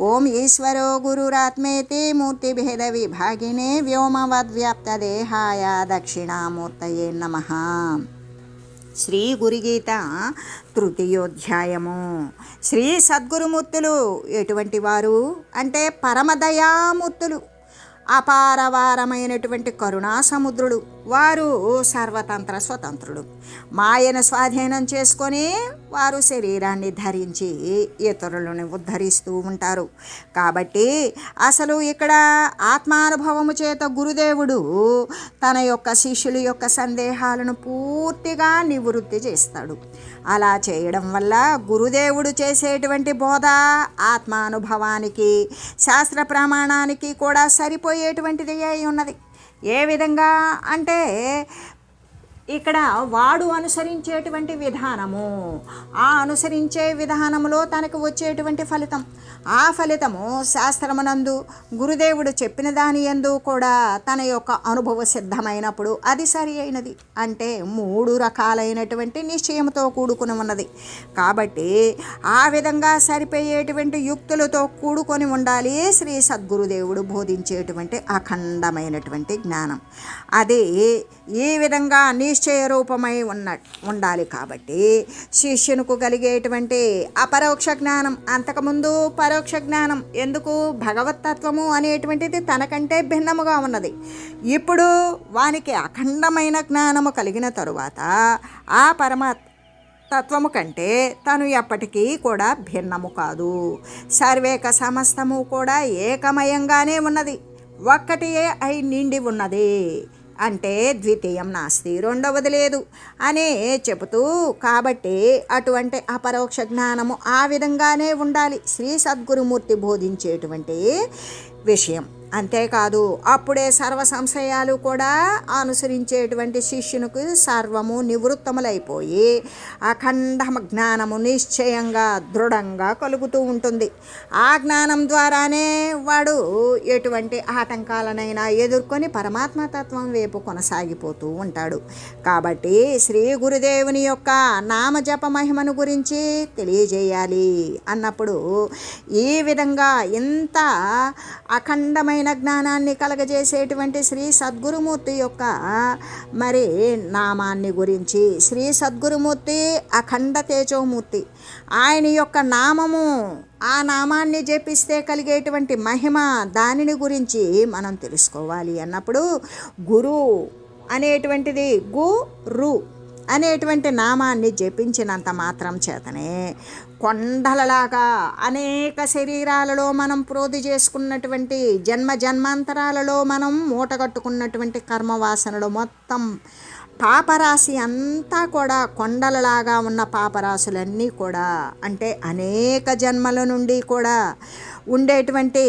ఓం ఈశ్వరో గురురాత్మేతి మూర్తిభేద విభాగినే వ్యోమవద్వ్యాప్తదేహాయ దక్షిణామూర్తయే నమ. శ్రీ గురుగీత తృతీయోధ్యాయము. శ్రీ సద్గురుమూర్తులు ఎటువంటి వారు? అంటే పరమదయామూర్తులు. అపారవారమైనటువంటి కరుణా సముద్రుడు వారు సర్వతంత్ర స్వతంత్రుడు మాయను స్వాధీనం చేసుకొని వారు శరీరాన్ని ధరించి ఇతరులను ఉద్ధరిస్తూ ఉంటారు. కాబట్టి అసలు ఇక్కడ ఆత్మానుభవము చేత గురుదేవుడు తన యొక్క శిష్యుల యొక్క సందేహాలను పూర్తిగా నివృత్తి చేస్తాడు. అలా చేయడం వల్ల గురుదేవుడు చేసేటువంటి బోధ ఆత్మానుభవానికి శాస్త్ర ప్రమాణానికి కూడా సరిపోయేటువంటిది అయి ఉన్నది. ఏ విధంగా అంటే ఇక్కడ వాడు అనుసరించేటువంటి విధానము. ఆ అనుసరించే విధానములో తనకు వచ్చేటువంటి ఫలితం. ఆ ఫలితము శాస్త్రమునందు గురుదేవుడు చెప్పిన దాని ఎందు కూడా తన యొక్క అనుభవ సిద్ధమైనప్పుడు అది సరి అయినది. అంటే మూడు రకాలైనటువంటి నిశ్చయంతో కూడుకుని ఉన్నది. కాబట్టి ఆ విధంగా సరిపోయేటువంటి యుక్తులతో కూడుకొని ఉండాలి శ్రీ సద్గురుదేవుడు బోధించేటువంటి అఖండమైనటువంటి జ్ఞానం. అది ఈ విధంగా నిశ్చయ రూపమై ఉన్న ఉండాలి కాబట్టి శిష్యునికి కలిగేటువంటి అపరోక్ష జ్ఞానం అంతకుముందు పరోక్ష జ్ఞానం. ఎందుకు? భగవతత్వము అనేటువంటిది తనకంటే భిన్నముగా ఉన్నది. ఇప్పుడు వానికి అఖండమైన జ్ఞానము కలిగిన తరువాత ఆ పరమాత్మ తత్వము కంటే తను ఎప్పటికీ కూడా భిన్నము కాదు. సర్వేక సమస్తము కూడా ఏకమయంగానే ఉన్నది. ఒక్కటియే అయి నిండి ఉన్నది. అంటే ద్వితీయం నాస్తి రెండవది లేదు అనే చెబుతూ కాబట్టి అటువంటి అపరోక్ష జ్ఞానము ఆ విధంగానే ఉండాలి. శ్రీ సద్గురుమూర్తి బోధించేటువంటి విషయం. అంతేకాదు అప్పుడే సర్వ సంశయాలు కూడా అనుసరించేటువంటి శిష్యునికి సర్వము నివృత్తములైపోయి అఖండ జ్ఞానము నిశ్చయంగా దృఢంగా కలుగుతూ ఉంటుంది. ఆ జ్ఞానం ద్వారానే వాడు ఎటువంటి ఆటంకాలనైనా ఎదుర్కొని పరమాత్మతత్వం వైపు కొనసాగిపోతూ ఉంటాడు. కాబట్టి శ్రీ గురుదేవుని యొక్క నామజప మహిమను గురించి తెలియజేయాలి అన్నప్పుడు ఈ విధంగా ఇంత అఖండమైన జ్ఞానాన్ని కలగజేసేటువంటి శ్రీ సద్గురుమూర్తి యొక్క మరి నామాన్ని గురించి. శ్రీ సద్గురుమూర్తి అఖండ తేజోమూర్తి. ఆయన యొక్క నామము ఆ నామాన్ని జపిస్తే కలిగేటువంటి మహిమ దానిని గురించి మనం తెలుసుకోవాలి అన్నప్పుడు గురు అనేటువంటిది గురు అనేటువంటి నామాన్ని జపించినంత మాత్రం చేతనే కొండలలాగా అనేక శరీరాలలో మనం ప్రోధి చేసుకున్నటువంటి జన్మ జన్మాంతరాలలో మనం మూటగట్టుకున్నటువంటి కర్మవాసనలు మొత్తం పాపరాశి అంతా కూడా కొండలలాగా ఉన్న పాపరాశులన్నీ కూడా అంటే అనేక జన్మల నుండి కూడా ఉండేటువంటి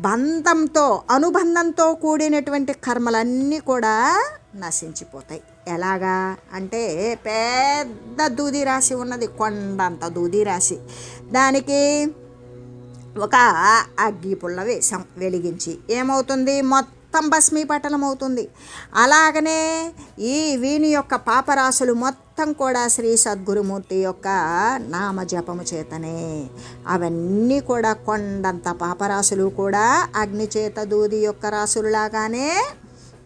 బంధంతో అనుబంధంతో కూడినటువంటి కర్మలన్నీ కూడా నశించిపోతాయి. ఎలాగా అంటే పెద్ద దూది రాశి ఉన్నది కొండంత దూది రాశి. దానికి ఒక అగ్గి పుల్ల వేసాం వెలిగించి ఏమవుతుంది? మొత్తం భస్మీపటలం అవుతుంది. అలాగనే ఈ వీని యొక్క పాపరాశులు మొత్తం కూడా శ్రీ సద్గురుమూర్తి యొక్క నామజపము చేతనే. అవన్నీ కూడా కొండంత పాపరాశులు కూడా అగ్ని చేత దూది యొక్క రాసులులాగానే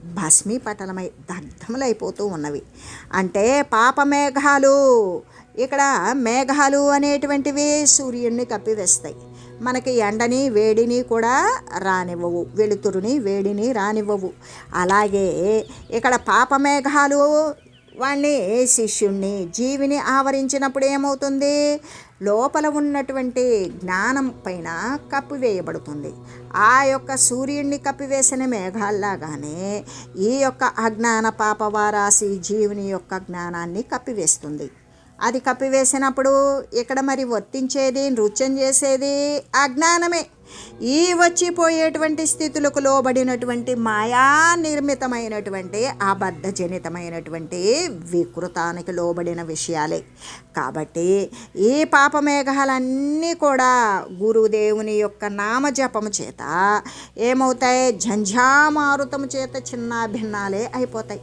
భస్మీపటలమై దగ్ధములైపోతూ ఉన్నవి. అంటే పాపమేఘాలు ఇక్కడ మేఘాలు అనేటువంటివి సూర్యుడిని కప్పివేస్తాయి. మనకి ఎండని వేడిని కూడా రానివ్వవు వెలుతురుని వేడిని రానివ్వవు. అలాగే ఇక్కడ పాపమేఘాలు వాణ్ణి శిష్యుణ్ణి జీవిని ఆవరించినప్పుడు ఏమవుతుంది? లోపల ఉన్నటువంటి జ్ఞానం పైన కప్పివేయబడుతుంది. ఆ యొక్క సూర్యుడిని కప్పివేసిన మేఘాల్లాగానే ఈ యొక్క అజ్ఞాన పాపవారాసి జీవుని యొక్క జ్ఞానాన్ని కప్పివేస్తుంది. అది కప్పివేసినప్పుడు ఇక్కడ మరి వర్తించేది నృత్యం చేసేది అజ్ఞానమే ఈ వచ్చిపోయేటువంటి స్థితులకు లోబడినటువంటి మాయా నిర్మితమైనటువంటి అబద్ధజనితమైనటువంటి వికృతానికి లోబడిన విషయాలే. కాబట్టి ఈ పాపమేఘాలన్నీ కూడా గురుదేవుని యొక్క నామజపము చేత ఏమవుతాయి? ఝంఝామారుతము చేత చిన్న భిన్నాలే అయిపోతాయి.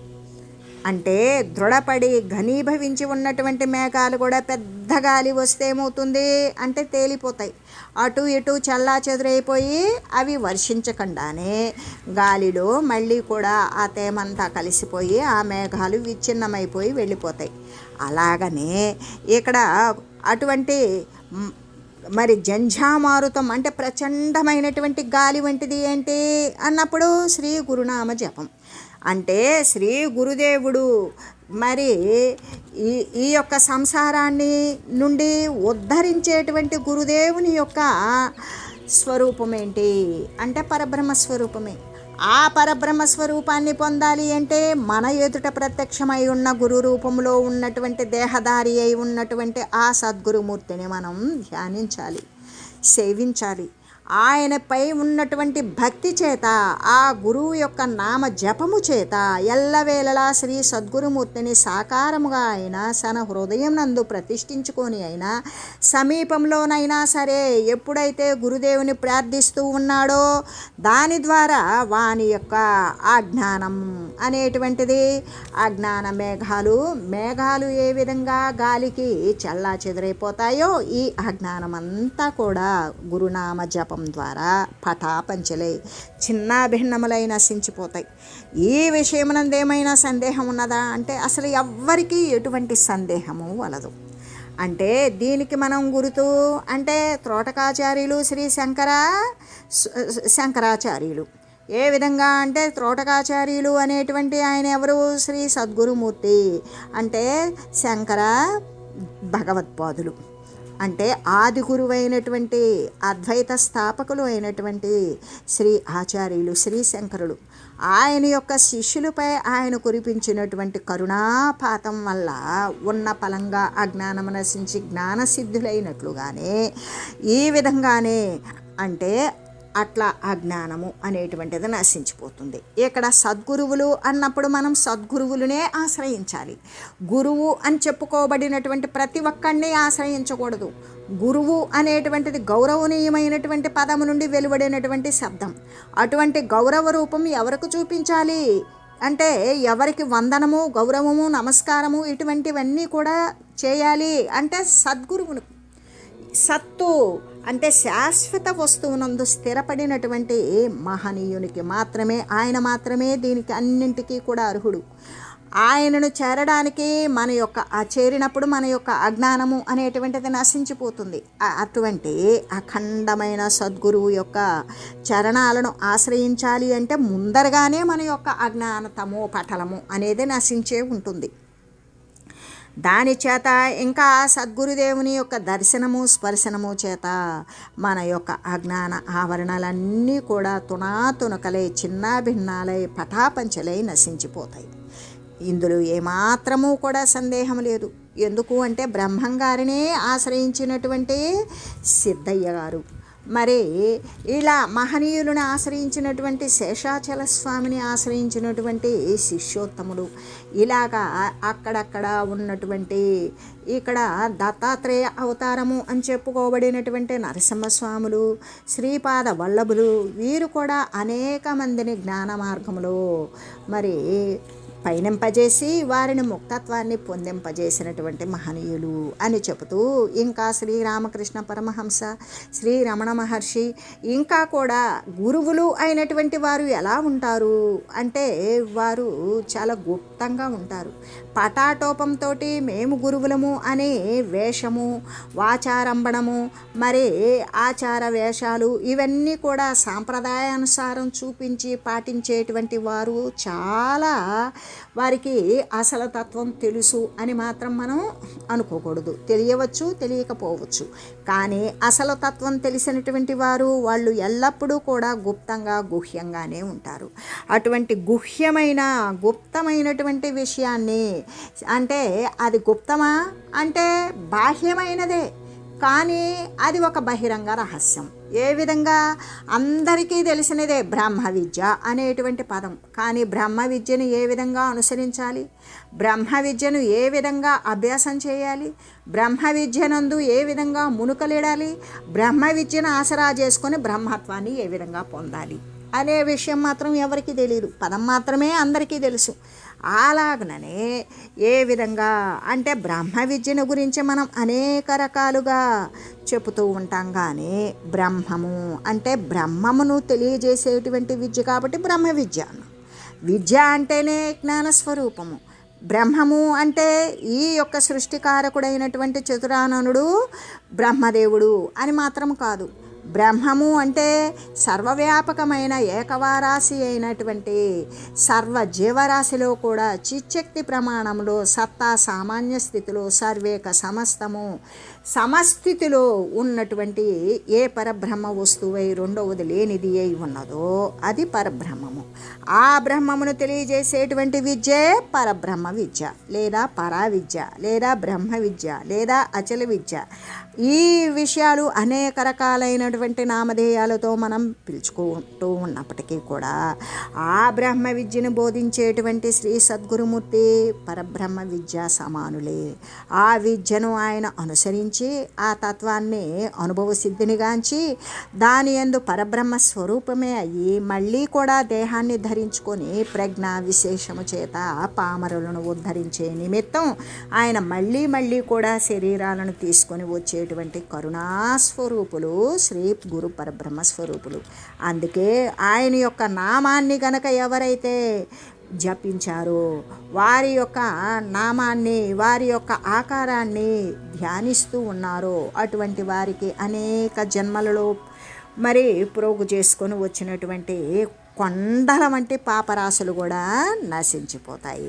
అంటే దృఢపడి ఘనీభవించి ఉన్నటువంటి మేఘాలు కూడా పెద్ద గాలి వస్తే ఏమవుతుంది అంటే తేలిపోతాయి. అటు ఇటు చల్లా చెదురైపోయి అవి వర్షించకుండానే గాలిలో మళ్ళీ కూడా ఆ తేమంతా కలిసిపోయి ఆ మేఘాలు విచ్ఛిన్నమైపోయి వెళ్ళిపోతాయి. అలాగనే ఇక్కడ అటువంటి మరి జంఝామారుతం అంటే ప్రచండమైనటువంటి గాలి వంటిది ఏంటి? అన్నప్పుడు శ్రీ గురునామ జపం. అంటే శ్రీ గురుదేవుడు మరి ఈ ఈ యొక్క సంసారాన్ని నుండి ఉద్ధరించేటువంటి గురుదేవుని యొక్క స్వరూపం ఏంటి అంటే పరబ్రహ్మ స్వరూపమే ఆ పరబ్రహ్మ స్వరూపాన్ని పొందాలి అంటే మన ఎదుట ప్రత్యక్షమై ఉన్న గురు రూపంలో ఉన్నటువంటి దేహదారి అయి ఉన్నటువంటి ఆ సద్గురుమూర్తిని మనం ధ్యానించాలి సేవించాలి. ఆయనపై ఉన్నటువంటి భక్తి చేత ఆ గురువు యొక్క నామ జపము చేత ఎల్లవేళలా శ్రీ సద్గురుమూర్తిని సాకారముగా అయినా తన హృదయం నందు ప్రతిష్ఠించుకొని అయినా సమీపంలోనైనా సరే ఎప్పుడైతే గురుదేవుని ప్రార్థిస్తూ ఉన్నాడో దాని ద్వారా వాని యొక్క అజ్ఞానం అనేటువంటిది అజ్ఞాన మేఘాలు మేఘాలు ఏ విధంగా గాలికి చల్లా చెదిరైపోతాయో ఈ అజ్ఞానం అంతా కూడా గురునామ జపం ద్వారా పటాపంచలై చిన్న భిన్నములై నశించిపోతాయి ఈ విషయమునందేమైనా సందేహం ఉన్నదా? అంటే అసలు ఎవ్వరికీ ఎటువంటి సందేహము వలదు. అంటే దీనికి మనం గురుతు అంటే త్రోటకాచార్యులు శ్రీ శంకర శంకరాచార్యులు. ఏ విధంగా అంటే త్రోటకాచార్యులు అనేటువంటి ఆయన ఎవరు? శ్రీ సద్గురుమూర్తి. అంటే శంకర భగవత్పాదులు. అంటే ఆది గురువైనటువంటి అద్వైత స్థాపకులు అయినటువంటి శ్రీ ఆచార్యులు శ్రీ శంకరుడు ఆయన యొక్క శిష్యులపై ఆయన కురిపించినటువంటి కరుణాపాతం వల్ల ఉన్న ఫలంగా అజ్ఞానం నశించి జ్ఞానసిద్ధులైనట్లుగానే ఈ విధంగానే అంటే అట్లా అజ్ఞానము అనేటువంటిది నశించిపోతుంది. ఇక్కడ సద్గురువులు అన్నప్పుడు మనం సద్గురువులనే ఆశ్రయించాలి. గురువు అని చెప్పుకోబడినటువంటి ప్రతి ఒక్కడిని ఆశ్రయించకూడదు. గురువు అనేటువంటిది గౌరవనీయమైనటువంటి పదము నుండి వెలువడినటువంటి శబ్దం. అటువంటి గౌరవ రూపం ఎవరికి చూపించాలి? అంటే ఎవరికి వందనము గౌరవము నమస్కారము ఇటువంటివన్నీ కూడా చేయాలి. అంటే సద్గురువును సత్తు అంటే శాశ్వత వస్తువునందు స్థిరపడినటువంటి మహనీయునికి మాత్రమే ఆయన మాత్రమే దీనికి అన్నింటికీ కూడా అర్హుడు. ఆయనను చేరడానికి మన యొక్క ఆ చేరినప్పుడు మన యొక్క అజ్ఞానము అనేటువంటిది నశించిపోతుంది. అటువంటి అఖండమైన సద్గురువు యొక్క చరణాలను ఆశ్రయించాలి అంటే ముందరగానే మన యొక్క అజ్ఞానతము పటలము అనేది నశించే ఉంటుంది. దాని చేత ఇంకా సద్గురుదేవుని యొక్క దర్శనము స్పర్శనము చేత మన యొక్క అజ్ఞాన ఆవరణలన్నీ కూడా తునాతునకలై చిన్నాభిన్నాలై పటాపంచలై నశించిపోతాయి. ఇందులో ఏమాత్రము కూడా సందేహం లేదు. ఎందుకు అంటే బ్రహ్మంగారినే ఆశ్రయించినటువంటి సిద్ధయ్య గారు. మరి ఇలా మహనీయులను ఆశ్రయించినటువంటి శేషాచల స్వామిని ఆశ్రయించినటువంటి శిష్యోత్తములు ఇలాగా అక్కడక్కడ ఉన్నటువంటి ఇక్కడ దత్తాత్రేయ అవతారము అని చెప్పుకోబడినటువంటి నరసింహస్వాములు శ్రీపాద వల్లభులు వీరు కూడా అనేక మందిని జ్ఞాన మార్గములో మరి పయనింపజేసి వారిని ముక్తత్వాన్ని పొందింపజేసినటువంటి మహనీయులు అని చెబుతూ ఇంకా శ్రీరామకృష్ణ పరమహంస శ్రీ రమణ మహర్షి ఇంకా కూడా గురువులు అయినటువంటి వారు ఎలా ఉంటారు? అంటే వారు చాలా గుప్తంగా ఉంటారు. పటాటోపంతో మేము గురువులము అనే వేషము వాచారంభణము మరి ఆచార వేషాలు ఇవన్నీ కూడా సాంప్రదాయానుసారం చూపించి పాటించేటువంటి వారు చాలా వారికి అసలు తత్వం తెలుసు అని మాత్రం మనం అనుకోకూడదు. తెలియవచ్చు తెలియకపోవచ్చు. కానీ అసలు తత్వం తెలిసినటువంటి వారు వాళ్ళు ఎల్లప్పుడూ కూడా గుప్తంగా గుహ్యంగానే ఉంటారు. అటువంటి గుహ్యమైన గుప్తమైనటువంటి విషయాన్ని అంటే అది గుప్తమా? అంటే బాహ్యమైనదే. కానీ అది ఒక బహిరంగ రహస్యం. ఏ విధంగా? అందరికీ తెలిసినదే బ్రహ్మ విద్య అనేటువంటి పదం. కానీ బ్రహ్మ విద్యను ఏ విధంగా అనుసరించాలి? బ్రహ్మ విద్యను ఏ విధంగా అభ్యాసం చేయాలి? బ్రహ్మ విద్యనందు ఏ విధంగా మునుకలిడాలి? బ్రహ్మ విద్యను ఆసరా చేసుకొని బ్రహ్మత్వాన్ని ఏ విధంగా పొందాలి? అనే విషయం మాత్రం ఎవరికీ తెలియదు పదం మాత్రమే అందరికీ తెలుసు. అలాగనే ఏ విధంగా? అంటే బ్రహ్మ విద్యను గురించి మనం అనేక రకాలుగా చెబుతూ ఉంటాం కానీ బ్రహ్మము అంటే బ్రహ్మమును తెలియజేసేటువంటి విద్య కాబట్టి బ్రహ్మ విద్య విద్య అంటేనే జ్ఞానస్వరూపము. బ్రహ్మము అంటే ఈ యొక్క సృష్టికారకుడైనటువంటి చతురాననుడు బ్రహ్మదేవుడు అని మాత్రం కాదు. బ్రహ్మము అంటే సర్వవ్యాపకమైన ఏకవారాశి అయినటువంటి సర్వ జీవరాశిలో కూడా చిచ్చక్తి ప్రమాణంలో సత్తా సామాన్య స్థితిలో సర్వేక సమస్తము సమస్థితిలో ఉన్నటువంటి ఏ పరబ్రహ్మ వస్తువై రెండవది లేనిది అయి ఉన్నదో అది పరబ్రహ్మము. ఆ బ్రహ్మమును తెలియజేసేటువంటి విద్యే పరబ్రహ్మ విద్య లేదా పరా విద్య లేదా బ్రహ్మ విద్య లేదా అచల విద్య. ఈ విషయాలు అనేక రకాలైనటువంటి నామధేయాలతో మనం పిలుచుకుంటూ ఉన్నప్పటికీ కూడా ఆ బ్రహ్మ విద్యను బోధించేటువంటి శ్రీ సద్గురుమూర్తి పరబ్రహ్మ విద్య సమానులే. ఆ విద్యను ఆయన అనుసరించి ఆ తత్వాన్ని అనుభవ సిద్ధినిగాంచి దాని ఎందు పరబ్రహ్మ స్వరూపమే అయ్యి మళ్ళీ కూడా దేహాన్ని ధరించుకొని ప్రజ్ఞ విశేషము చేత పామరులను ఉద్ధరించే నిమిత్తం ఆయన మళ్ళీ మళ్ళీ కూడా శరీరాలను తీసుకొని వచ్చేటువంటి కరుణాస్వరూపులు శ్రీ గురు పరబ్రహ్మ స్వరూపులు అందుకే ఆయన యొక్క నామాన్ని గనక ఎవరైతే జపించారో వారి యొక్క నామాన్ని వారి యొక్క ఆకారాన్ని ధ్యానిస్తూ ఉన్నారో అటువంటి వారికి అనేక జన్మలలో మరి ప్రోగు చేసుకొని వచ్చినటువంటి కొండల వంటి పాపరాశులు కూడా నశించిపోతాయి.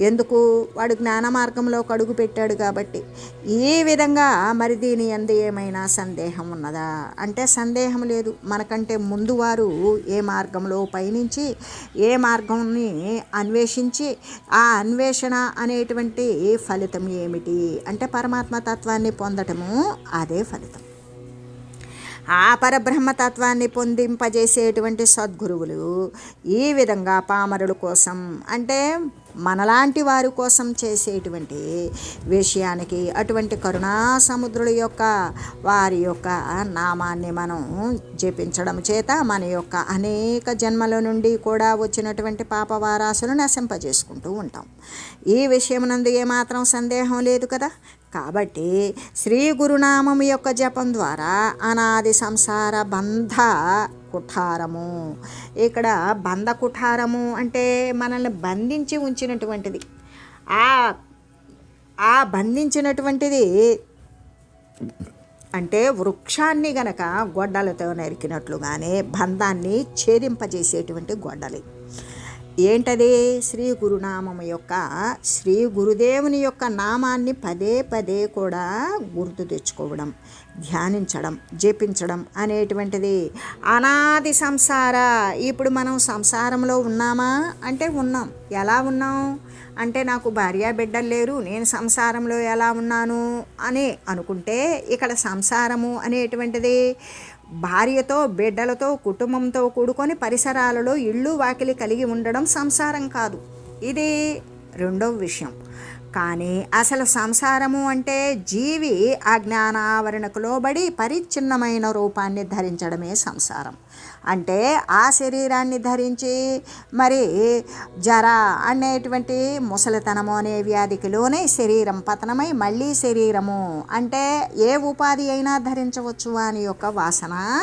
ఎందుకు? వాడు జ్ఞాన మార్గంలో కడుగు పెట్టాడు కాబట్టి. ఈ విధంగా మరి దీని ఎందు ఏమైనా సందేహం ఉన్నదా? అంటే సందేహం లేదు. మనకంటే ముందు వారు ఏ మార్గంలో పయనించి ఏ మార్గంని అన్వేషించి ఆ అన్వేషణ అనేటువంటి ఫలితం ఏమిటి? అంటే పరమాత్మ తత్వాన్ని పొందటము అదే ఫలితం. ఆ పరబ్రహ్మతత్వాన్ని పొందింపజేసేటువంటి సద్గురువులు ఈ విధంగా పామరుల కోసం అంటే మనలాంటి వారి కోసం చేసేటువంటి విషయానికి అటువంటి కరుణా సముద్రుల యొక్క వారి యొక్క నామాన్ని మనం జపించడం చేత మన యొక్క అనేక జన్మల నుండి కూడా వచ్చినటువంటి పాపవారాసులు నశింపజేసుకుంటూ ఉంటాం. ఈ విషయం నందు ఏమాత్రం సందేహం లేదు కదా? కాబట్టి శ్రీ గురునామం యొక్క జపం ద్వారా అనాది సంసార బంధ కుఠారము ఇక్కడ బంధ కుఠారము అంటే మనల్ని బంధించి ఉంచినటువంటిది. ఆ ఆ బంధించినటువంటిది అంటే వృక్షాన్ని గనక గొడ్డలతో నరికినట్లుగానే బంధాన్ని ఛేదింపజేసేటువంటి గొడ్డలి. ఏంటది? శ్రీ గురునామము యొక్క శ్రీ గురుదేవుని యొక్క నామాన్ని పదే పదే కూడా గుర్తు తెచ్చుకోవడం. ధ్యానించడం జపించడం అనేటువంటిది. అనాది సంసార. ఇప్పుడు మనం సంసారంలో ఉన్నామా? అంటే ఉన్నాం. ఎలా ఉన్నాం? అంటే నాకు భార్య బిడ్డలు లేరు. నేను సంసారంలో ఎలా ఉన్నాను? అని అనుకుంటే ఇక్కడ సంసారము అనేటువంటిది భార్యతో బిడ్డలతో కుటుంబంతో కూడుకొని పరిసరాలలో ఇళ్ళు వాకిలి కలిగి ఉండడం సంసారం కాదు. ఇది రెండవ విషయం. కానీ అసలు సంసారము అంటే జీవి అజ్ఞానావరణకు లోబడి పరిచ్ఛిన్నమైన రూపాన్ని ధరించడమే సంసారం. అంటే ఆ శరీరాన్ని ధరించి మరి జర అనేటువంటి ముసలితనము అనే వ్యాధికి లోనే శరీరం పతనమై మళ్ళీ శరీరము. అంటే ఏ ఉపాధి అయినా ధరించవచ్చు అని యొక్క వాసన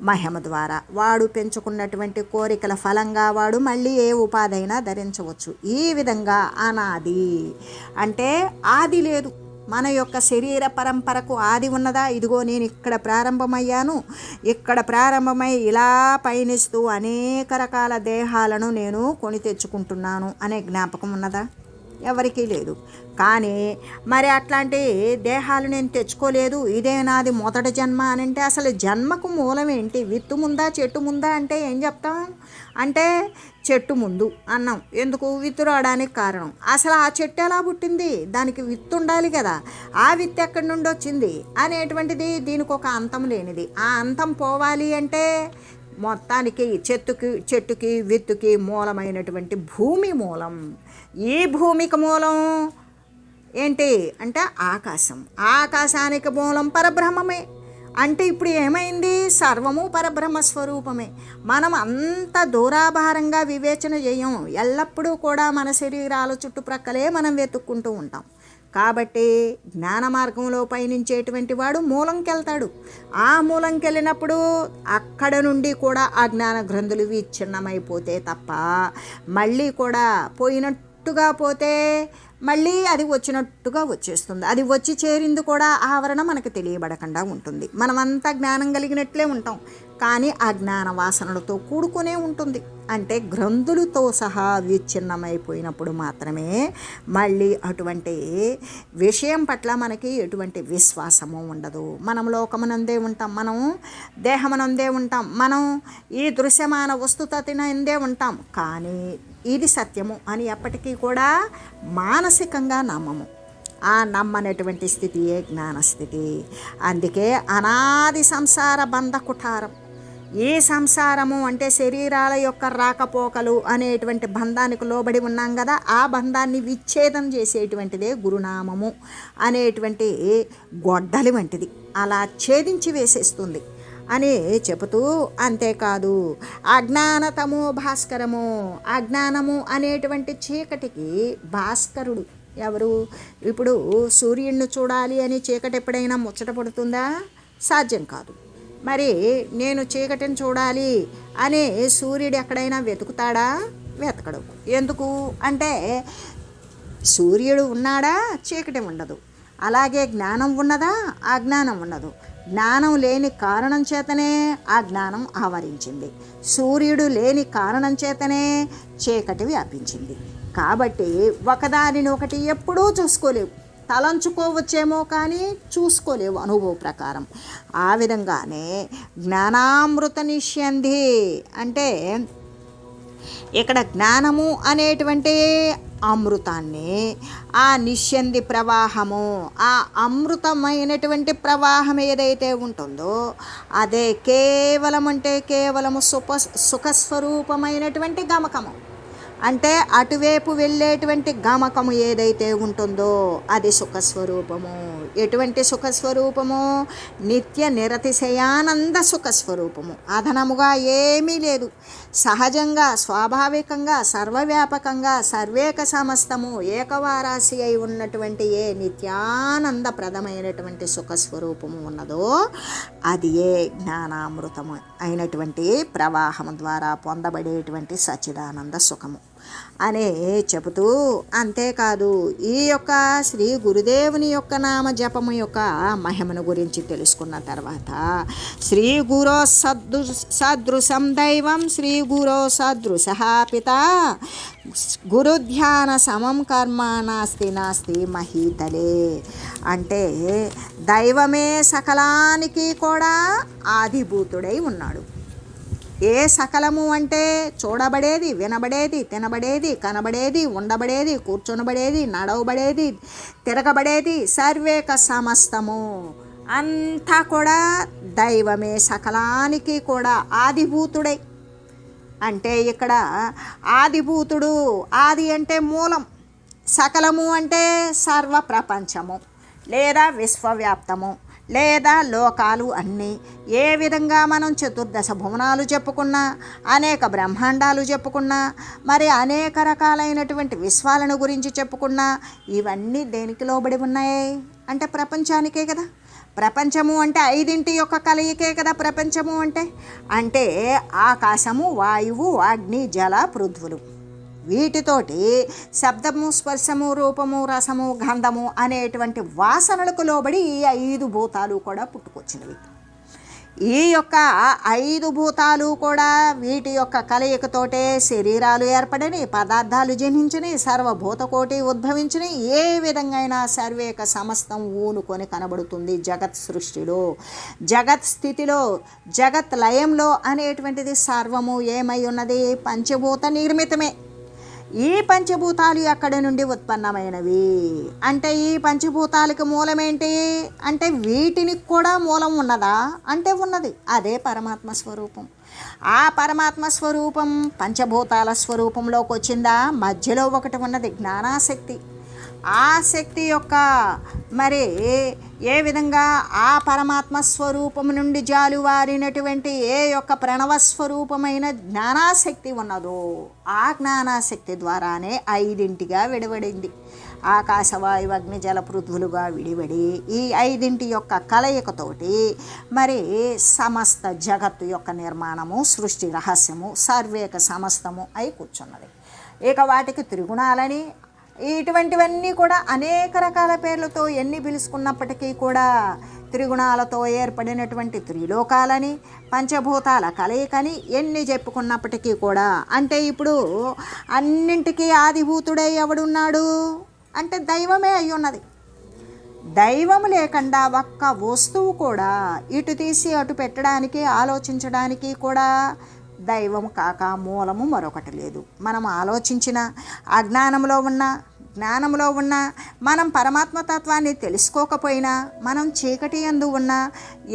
మహిమ ద్వారా. వాడు పెంచుకున్నటువంటి కోరికల ఫలంగా వాడు మళ్ళీ ఏ ఉపాధి అయినా ధరించవచ్చు. ఈ విధంగా అనాది. అంటే ఆది లేదు. మన యొక్క శరీర పరంపరకు ఆది ఉన్నదా? ఇదిగో నేను ఇక్కడ ప్రారంభమయ్యాను. ఇక్కడ ప్రారంభమై ఇలా పయనిస్తూ అనేక రకాల దేహాలను నేను కొని తెచ్చుకుంటున్నాను అనే జ్ఞాపకం ఉన్నదా? ఎవరికీ లేదు. కానీ మరి అట్లాంటి దేహాలు నేను తెచ్చుకోలేదు. ఇదే నాది మొదటి జన్మ అని అంటే అసలు జన్మకు మూలం ఏంటి? విత్తు ముందా చెట్టు ముందా అంటే ఏం చెప్తాం? అంటే చెట్టు ముందు అన్నాం. ఎందుకు? విత్తు రావడానికి కారణం. అసలు ఆ చెట్టు ఎలా పుట్టింది? దానికి విత్తు ఉండాలి కదా. ఆ విత్తు ఎక్కడి నుండి వచ్చింది? అనేటువంటిది దీనికి ఒక అంతం లేనిది. ఆ అంతం పోవాలి అంటే మొత్తానికి చెట్టుకి చెట్టుకి విత్తుకి మూలమైనటువంటి భూమి మూలం. ఈ భూమికి మూలం ఏంటి? అంటే ఆకాశం. ఆకాశానికి మూలం పరబ్రహ్మమే. అంటే ఇప్పుడు ఏమైంది? సర్వము పరబ్రహ్మ స్వరూపమే. మనం అంత దూరాభారంగా వివేచన చేయం. ఎల్లప్పుడూ కూడా మన శరీరాల చుట్టుప్రక్కలే మనం వెతుక్కుంటూ ఉంటాం. కాబట్టి జ్ఞాన మార్గంలో పయనించేటువంటి వాడు మూలంకి వెళ్తాడు ఆ మూలంకి వెళ్ళినప్పుడు అక్కడ నుండి కూడా ఆ జ్ఞాన గ్రంథులు విచ్ఛిన్నమైపోతే తప్ప మళ్ళీ కూడా పోయినట్టుగా పోతే మళ్ళీ అది వచ్చినట్టుగా వచ్చేస్తుంది. అది వచ్చి చేరింది కూడా ఆవరణ మనకు తెలియబడకుండా ఉంటుంది. మనమంతా జ్ఞానం కలిగినట్లే ఉంటాం. కానీ ఆ జ్ఞాన వాసనలతో కూడుకునే ఉంటుంది. అంటే గ్రంథులతో సహా విచ్ఛిన్నమైపోయినప్పుడు మాత్రమే మళ్ళీ అటువంటి విషయం పట్ల మనకి ఎటువంటి విశ్వాసము ఉండదు. మనం లోకమునందే ఉంటాం మనం దేహమునందే ఉంటాం మనం ఈ దృశ్యమాన వస్తుతతినందే ఉంటాం. కానీ ఇది సత్యము అని ఎప్పటికీ కూడా మానసికంగా నమ్మము. ఆ నమ్మనటువంటి స్థితియే జ్ఞానస్థితి. అందుకే అనాది సంసార బంధ కుఠారం. ఏ సంసారము అంటే శరీరాల యొక్క రాకపోకలు అనేటువంటి బంధానికి లోబడి ఉన్నాం కదా ఆ బంధాన్ని విచ్ఛేదం చేసేటువంటిదే గురునామము అనేటువంటి గొడ్డలి వంటిది. అలా ఛేదించి వేసేస్తుంది. అని చెబుతూ అంతేకాదు అజ్ఞానతమో భాస్కరము అజ్ఞానము అనేటువంటి చీకటికి భాస్కరుడు ఎవరు? ఇప్పుడు సూర్యుడిని చూడాలి అని చీకటి ఎప్పుడైనా ముచ్చట పడుతుందా? సాధ్యం కాదు. మరి నేను చీకటిని చూడాలి అని సూర్యుడు ఎక్కడైనా వెతుకుతాడా? వెతకడు. ఎందుకు? అంటే సూర్యుడు ఉన్నాడా? చీకటి ఉండదు. అలాగే జ్ఞానం ఉన్నదా? అజ్ఞానం ఉండదు. జ్ఞానం లేని కారణం చేతనే ఆ జ్ఞానం ఆవరించింది. సూర్యుడు లేని కారణం చేతనే చీకటి వ్యాపించింది. కాబట్టి ఒకదానిని ఒకటి ఎప్పుడూ చూసుకోలేవు. తలంచుకోవచ్చేమో కానీ చూసుకోలేవు అనుభవ ప్రకారం. ఆ విధంగానే జ్ఞానామృత నిష్యంధి అంటే ఇక్కడ జ్ఞానము అనేటువంటి అమృతాన్ని ఆ నిశ్యంది ప్రవాహము ఆ అమృతమైనటువంటి ప్రవాహం ఏదైతే ఉంటుందో అదే కేవలం అంటే కేవలము సుఖ సుఖస్వరూపమైనటువంటి గమకము. అంటే అటువైపు వెళ్ళేటువంటి గమకము ఏదైతే ఉంటుందో అది సుఖస్వరూపము. ఎటువంటి సుఖస్వరూపము? నిత్య నిరతిశయానంద సుఖస్వరూపము. అదనముగా ఏమీ లేదు. సహజంగా స్వాభావికంగా సర్వవ్యాపకంగా సర్వేక సమస్తము ఏకవారాశి అయి ఉన్నటువంటి ఏ నిత్యానందప్రదమైనటువంటి సుఖస్వరూపము ఉన్నదో అది ఏ జ్ఞానామృతము అయినటువంటి ప్రవాహము ద్వారా పొందబడేటువంటి సచ్చిదానంద సుఖము. అనే చెబుతూ అంతేకాదు ఈ యొక్క శ్రీ గురుదేవుని యొక్క నామ జపము యొక్క మహిమను గురించి తెలుసుకున్న తర్వాత శ్రీ గురో సదృ సదృశం దైవం శ్రీ గురో సదృశ పిత గురుధ్యాన సమం కర్మ నాస్తి నాస్తి మహీతలే. అంటే దైవమే సకలానికి కూడా ఆదిభూతుడై ఉన్నాడు. ఏ సకలము అంటే చూడబడేది వినబడేది తినబడేది కనబడేది ఉండబడేది కూర్చొనబడేది నడవబడేది తిరగబడేది సర్వేక సమస్తము. అంతా కూడా దైవమే సకలానికి కూడా ఆదిభూతుడై. అంటే ఇక్కడ ఆదిభూతుడు ఆది అంటే మూలం. సకలము అంటే సర్వ ప్రపంచము లేదా విశ్వవ్యాప్తము. లేదా లోకాలు అన్నీ ఏ విధంగా మనం చతుర్దశ భువనాలు చెప్పుకున్నా అనేక బ్రహ్మాండాలు చెప్పుకున్నా మరి అనేక రకాలైనటువంటి విశ్వాలను గురించి చెప్పుకున్నా ఇవన్నీ దేనికి లోబడి ఉన్నాయి? అంటే ప్రపంచానికే కదా. ప్రపంచము అంటే ఐదింటి యొక్క కలయికే కదా ప్రపంచము అంటే. అంటే ఆకాశము వాయువు అగ్ని జల పృథ్వులు. వీటితోటి శబ్దము స్పర్శము రూపము రసము గంధము అనేటువంటి వాసనలకు లోబడి ఈ ఐదు భూతాలు కూడా పుట్టుకొచ్చినవి. ఈ యొక్క ఐదు భూతాలు కూడా వీటి యొక్క కలయికతోటే శరీరాలు ఏర్పడని పదార్థాలు జనించని సర్వభూతకోటి ఉద్భవించని ఏ విధంగా సర్వేక సమస్తం ఊనుకొని కనబడుతుంది జగత్ సృష్టిలో. జగత్ స్థితిలో జగత్ లయంలో అనేటువంటిది సర్వము ఏమై ఉన్నది? పంచభూత నిర్మితమే. ఈ పంచభూతాలు ఎక్కడి నుండి ఉత్పన్నమైనవి? అంటే ఈ పంచభూతాలకు మూలమేంటి? అంటే వీటిని కూడా మూలం ఉన్నదా? అంటే ఉన్నది. అదే పరమాత్మ స్వరూపం. ఆ పరమాత్మ స్వరూపం పంచభూతాల స్వరూపంలోకి వచ్చిందా? మధ్యలో ఒకటి ఉన్నది. జ్ఞానాశక్తి. ఆ శక్తి యొక్క మరి ఏ విధంగా ఆ పరమాత్మ స్వరూపం నుండి జాలువారినటువంటి ఏ యొక్క ప్రణవ స్వరూపమైన జ్ఞానాశక్తి ఉన్నదో ఆ జ్ఞానాశక్తి ద్వారానే ఐదింటిగా విడబడింది ఆకాశవాయు అగ్ని జల పృథులుగా విడివడి ఈ ఐదింటి యొక్క కలయికతోటి మరి సమస్త జగత్తు యొక్క నిర్మాణము సృష్టి రహస్యము సర్వేక సమస్తము అయి కూర్చున్నది. ఇక వాటికి త్రిగుణాలని ఇటువంటివన్నీ కూడా అనేక రకాల పేర్లతో ఎన్ని పిలుచుకున్నప్పటికీ కూడా త్రిగుణాలతో ఏర్పడినటువంటి త్రిలోకాలని పంచభూతాల కలయికని ఎన్ని చెప్పుకున్నప్పటికీ కూడా. అంటే ఇప్పుడు అన్నింటికీ ఆదిభూతుడే ఎవడున్నాడు? అంటే దైవమే అయి ఉన్నది దైవం లేకుండా ఒక్క వస్తువు కూడా ఇటు తీసి అటు పెట్టడానికి ఆలోచించడానికి కూడా దైవం కాక మూలము మరొకటి లేదు. మనం ఆలోచించిన అజ్ఞానంలో ఉన్న జ్ఞానంలో ఉన్న మనం పరమాత్మ తత్వాన్ని తెలుసుకోకపోయినా మనం చీకటి ఎందు ఉన్న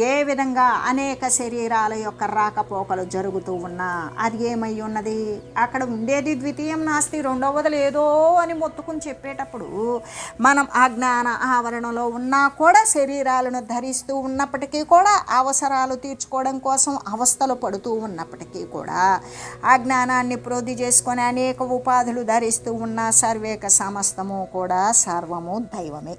ఏ విధంగా అనేక శరీరాల యొక్క రాకపోకలు జరుగుతూ ఉన్నా అది ఏమై ఉన్నది? అక్కడ ఉండేది ద్వితీయం నాస్తి రెండవది లేదో అని మొత్తుకుని చెప్పేటప్పుడు మనం ఆ జ్ఞాన ఆవరణలో ఉన్నా కూడా శరీరాలను ధరిస్తూ ఉన్నప్పటికీ కూడా అవసరాలు తీర్చుకోవడం కోసం అవస్థలు పడుతూ ఉన్నప్పటికీ కూడా ఆ జ్ఞానాన్ని ప్రోధి చేసుకొని అనేక ఉపాధులు ధరిస్తూ ఉన్న సర్వేక సమ సమస్తము కూడా సర్వము దైవమే.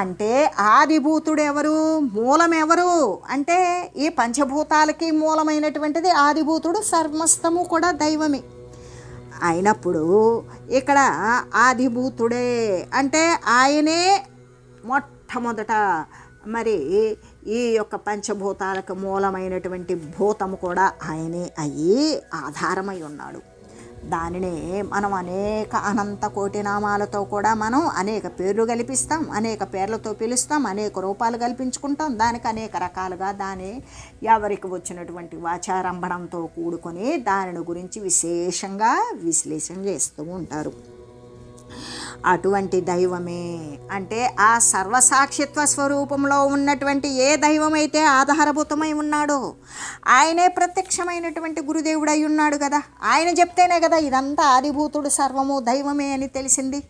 అంటే ఆదిభూతుడు ఎవరు మూలం ఎవరు అంటే ఈ పంచభూతాలకి మూలమైనటువంటిది ఆదిభూతుడు సర్వస్తము కూడా దైవమే. అయినప్పుడు ఇక్కడ ఆదిభూతుడే అంటే ఆయనే మొట్టమొదట మరి ఈ యొక్క పంచభూతాలకు మూలమైనటువంటి భూతము కూడా ఆయనే అయ్యి ఆధారమై ఉన్నాడు. దానినే మనం అనేక అనంత కోటి నామాలతో కూడా మనం అనేక పేర్లు కల్పిస్తాం అనేక పేర్లతో పిలుస్తాం అనేక రూపాలు కల్పించుకుంటాం. దానికి అనేక రకాలుగా దాని ఎవరికి వచ్చినటువంటి వాచారంభణంతో కూడుకొని దానిని గురించి విశేషంగా విశ్లేషణ చేస్తూ ఉంటారు. అటువంటి దైవమే. అంటే ఆ సర్వసాక్షిత్వ స్వరూపంలో ఉన్నటువంటి ఏ దైవమైతే ఆధారభూతమై ఉన్నాడో ఆయనే ప్రత్యక్షమైనటువంటి గురుదేవుడు అయి ఉన్నాడు కదా. ఆయన చెప్తేనే కదా ఇదంతా ఆదిభూతుడు సర్వము దైవమే అని తెలిసింది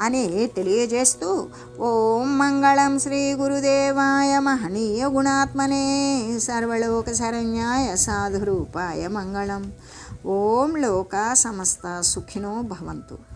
అని తెలియజేస్తూ ఓం మంగళం శ్రీ గురుదేవాయ మహనీయ గుణాత్మనే సర్వలోక శరణ్యాయ సాధురూపాయ మంగళం. ఓం లోక సమస్త సుఖినో భవంతు.